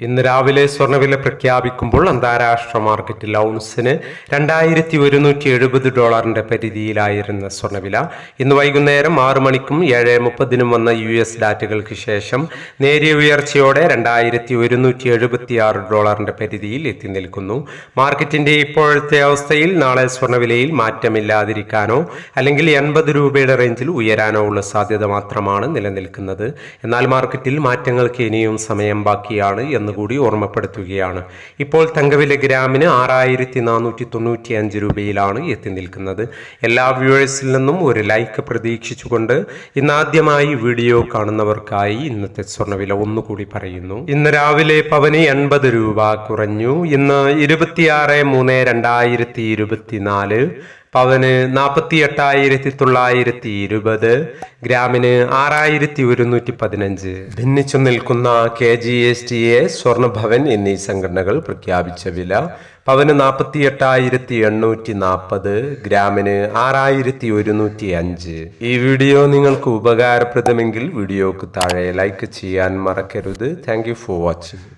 ഇന്ന് രാവിലെ സ്വർണവില പ്രഖ്യാപിക്കുമ്പോൾ അന്താരാഷ്ട്ര മാർക്കറ്റിൽ ഔൺസിന് രണ്ടായിരത്തി ഒരുന്നൂറ്റി എഴുപത് ഡോളറിന്റെ പരിധിയിലായിരുന്ന സ്വർണവില ഇന്ന് വൈകുന്നേരം ആറ് മണിക്കും ഏഴ് മുപ്പതിനും വന്ന യു എസ് ഡാറ്റകൾക്ക് ശേഷം നേരിയ ഉയർച്ചയോടെ രണ്ടായിരത്തി ഒരുന്നൂറ്റി എഴുപത്തി ആറ് ഡോളറിന്റെ പരിധിയിൽ എത്തി നിൽക്കുന്നു. മാർക്കറ്റിന്റെ ഇപ്പോഴത്തെ അവസ്ഥയിൽ നാളെ സ്വർണവിലയിൽ മാറ്റമില്ലാതിരിക്കാനോ അല്ലെങ്കിൽ എൺപത് രൂപയുടെ റേഞ്ചിൽ ഉയരാനോ ഉള്ള സാധ്യത മാത്രമാണ് നിലനിൽക്കുന്നത്. എന്നാൽ മാർക്കറ്റിൽ മാറ്റങ്ങൾക്ക് ഇനിയും സമയം ബാക്കിയാണ് എന്നുകൂടി ഓർമ്മപ്പെടുത്തുകയാണ്. ഇപ്പോൾ തങ്കവില ഗ്രാമിന് ആറായിരത്തി നാനൂറ്റി തൊണ്ണൂറ്റി അഞ്ച് രൂപയിലാണ് എത്തി നിൽക്കുന്നത്. എല്ലാ വ്യൂവേഴ്സിൽ നിന്നും ഒരു ലൈക്ക് പ്രതീക്ഷിച്ചുകൊണ്ട് ഇന്നാദ്യമായി വീഡിയോ കാണുന്നവർക്കായി ഇന്നത്തെ സ്വർണവില ഒന്നുകൂടി പറയുന്നു. ഇന്ന് രാവിലെ പവന് എൺപത് രൂപ കുറഞ്ഞു. ഇന്ന് ഇരുപത്തിയാറ് മൂന്ന് രണ്ടായിരത്തി ഇരുപത്തിനാല് പവന് നാൽപ്പത്തി എട്ടായിരത്തി തൊള്ളായിരത്തി ഇരുപത് ഗ്രാമിന് ആറായിരത്തി ഒരുന്നൂറ്റി പതിനഞ്ച് ഭിന്നിച്ചു നിൽക്കുന്ന K G S T A സ്വർണഭവൻ എന്നീ സംഘടനകൾ പ്രഖ്യാപിച്ച വില പവന് നാൽപ്പത്തി എട്ടായിരത്തി എണ്ണൂറ്റി നാൽപ്പത് ഗ്രാമിന് ആറായിരത്തി ഒരുന്നൂറ്റി അഞ്ച് ഈ വീഡിയോ നിങ്ങൾക്ക് ഉപകാരപ്രദമെങ്കിൽ വീഡിയോക്ക് താഴെ ലൈക്ക് ചെയ്യാൻ മറക്കരുത്. Thank for watching